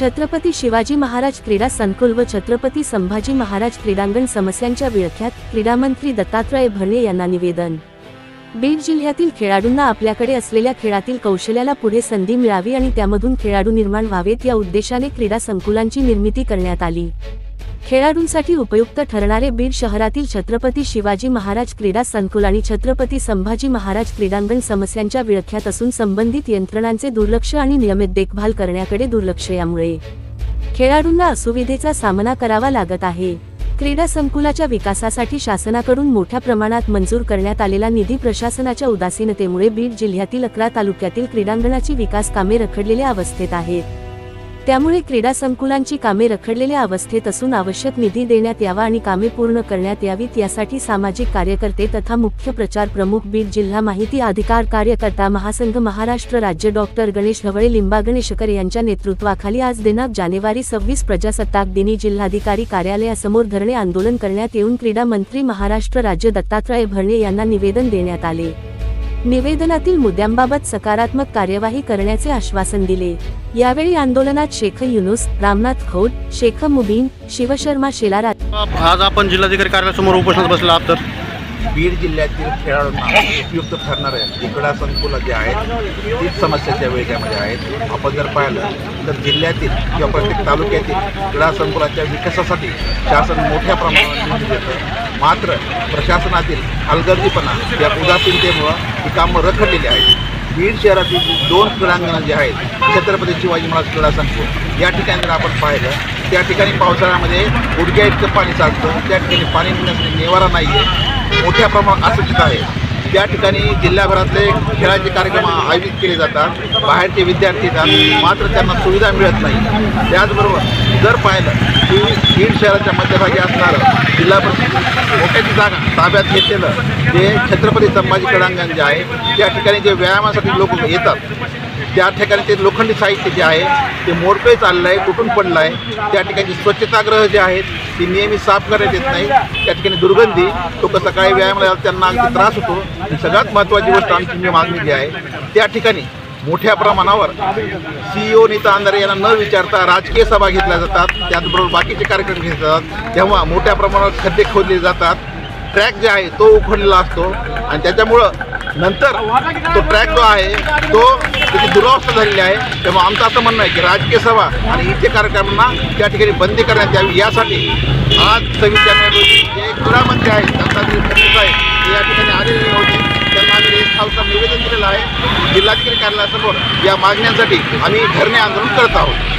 छत्रपती शिवाजी महाराज क्रीडा संकुल व छत्रपती संभाजी महाराज क्रीडांगण समस्यांच्या विळख्यात क्रीडामंत्री दत्तात्रय भरणे यांना निवेदन. बीड जिल्ह्यातील खेळाडूंना आपल्याकडे असलेल्या खेळातील कौशल्याला पुढे संधी मिळावी आणि त्यामधून खेळाडू निर्माण व्हावेत या उद्देशाने क्रीडा संकुलांची निर्मिती करण्यात आली. खेळाडूंसाठी उपयुक्त ठरणारे बीड शहरातील छत्रपती शिवाजी महाराज क्रीडा संकुल आणि छत्रपती संभाजी महाराज क्रीडांगण समस्यांच्या विळख्यात असून संबंधित यंत्रणांचे दुर्लक्ष आणि नियमित देखभाल करण्याकडे दुर्लक्ष यामुळे. खेळाडूंना असुविधेचा सामना करावा लागत आहे. क्रीडा संकुलाच्या विकासासाठी शासनाकडून मोठ्या प्रमाणात मंजूर करण्यात आलेला निधी प्रशासनाच्या उदासीनतेमुळे बीड जिल्ह्यातील अकरा तालुक्यातील क्रीडांगणाची विकास कामे रखडलेल्या अवस्थेत आहेत. त्यामुळे क्रीडा संकुलांची कामे रखडलेल्या अवस्थेत असून आवश्यक निधी देण्यात यावा आणि कामे पूर्ण करण्यात यावीत यासाठी सामाजिक कार्यकर्ते तथा मुख्य प्रचार प्रमुख बीड जिल्हा माहिती अधिकार कार्यकर्ता महासंघ महाराष्ट्र राज्य डॉक्टर गणेश ढवळे लिंबा गणेशकर यांच्या नेतृत्वाखाली आज दिनांक जानेवारी सव्वीस प्रजासत्ताक दिनी जिल्हाधिकारी कार्यालयासमोर धरणे आंदोलन करण्यात येऊन क्रीडा मंत्री महाराष्ट्र राज्य दत्तात्रय भरणे यांना निवेदन देण्यात आले. निवेदनातील मुद्द्यांबाबत सकारात्मक कार्यवाही करण्याचे आश्वासन दिले. यावेळी आंदोलनात शेख युनुस रामनाथ खोट शेख मुबीन शिवशर्मा शेलारा आज आपण जिल्हाधिकारी कार्यालयासमोर उपोषणात बसला आहात तर? बीड जिल्ह्यातील खेळाडूंना उपयुक्त ठरणाऱ्या क्रीडा संकुलं जे आहेत तीच समस्याच्या वेळेच्यामध्ये आहेत. आपण जर पाहिलं तर जिल्ह्यातील किंवा प्रत्येक तालुक्यातील क्रीडा संकुलाच्या विकासासाठी शासन मोठ्या प्रमाणावर निधी देतं. मात्र प्रशासनातील हलगर्जीपणा या उदासीनतेमुळं ही कामं रखडलेली आहेत. बीड शहरातील दोन क्रीडांगणं जे आहेत छत्रपती शिवाजी महाराज क्रीडा संकुल या ठिकाणी जर आपण पाहिलं. त्या ठिकाणी पावसाळ्यामध्ये गुडघ्या इतकं पाणी साचतं त्या ठिकाणी पाणी पिण्यासाठी निवारा नाही आहे मोठ्या प्रमाणात असंचित आहे. त्या ठिकाणी जिल्ह्याभरातले खेळाचे कार्यक्रम आयोजित केले जातात. बाहेरचे विद्यार्थी येतात मात्र त्यांना सुविधा मिळत नाही. त्याचबरोबर जर पाहिलं की बीड शहराच्या मध्यभागी असणारं जिल्हा परिषद मोठ्याची जागा ताब्यात घेतलेलं ते छत्रपती संभाजी क्रीडांगण जे आहे त्या ठिकाणी जे व्यायामासाठी लोक येतात त्या ठिकाणी ते लोखंडी साहित्य जे आहे ते मोडपे चाललं आहे कुठून पडलं आहे त्या ठिकाणी स्वच्छतागृह जे आहेत ती नेहमी साफ करण्यात येत नाही. त्या ठिकाणी दुर्गंधी लोक सकाळी व्यायामाला जातात, त्यांना अगदी त्रास होतो. सगळ्यात महत्त्वाची गोष्ट आमची जी मागणी जी आहे त्या ठिकाणी मोठ्या प्रमाणावर सीईओ नीता अंधारे यांना न विचारता राजकीय सभा घेतल्या जातात. त्याचबरोबर बाकीचे कार्यक्रम घेतले जातात. तेव्हा मोठ्या प्रमाणावर खड्डे खोदले जातात. ट्रॅक जे आहे तो उखडलेला असतो. आणि त्याच्यामुळं नंतर तो ट्रॅक जो आहे तो त्याची दुरावस्था झालेली आहे. तेव्हा आमचं असं म्हणणं आहे की राजकीय सभा आणि इथे कार्यक्रमांना त्या ठिकाणी बंदी करण्यात यावी. यासाठी आज सव्वीस जानेवारी रोजी जे गृहमंत्री आहेत त्यांचा जे आहे ते या ठिकाणी आलेले होते. त्यांना आम्ही निवेदन दिलेलं आहे. जिल्हाधिकारी कार्यालयासमोर या मागण्यांसाठी आम्ही धरणे आंदोलन करत आहोत.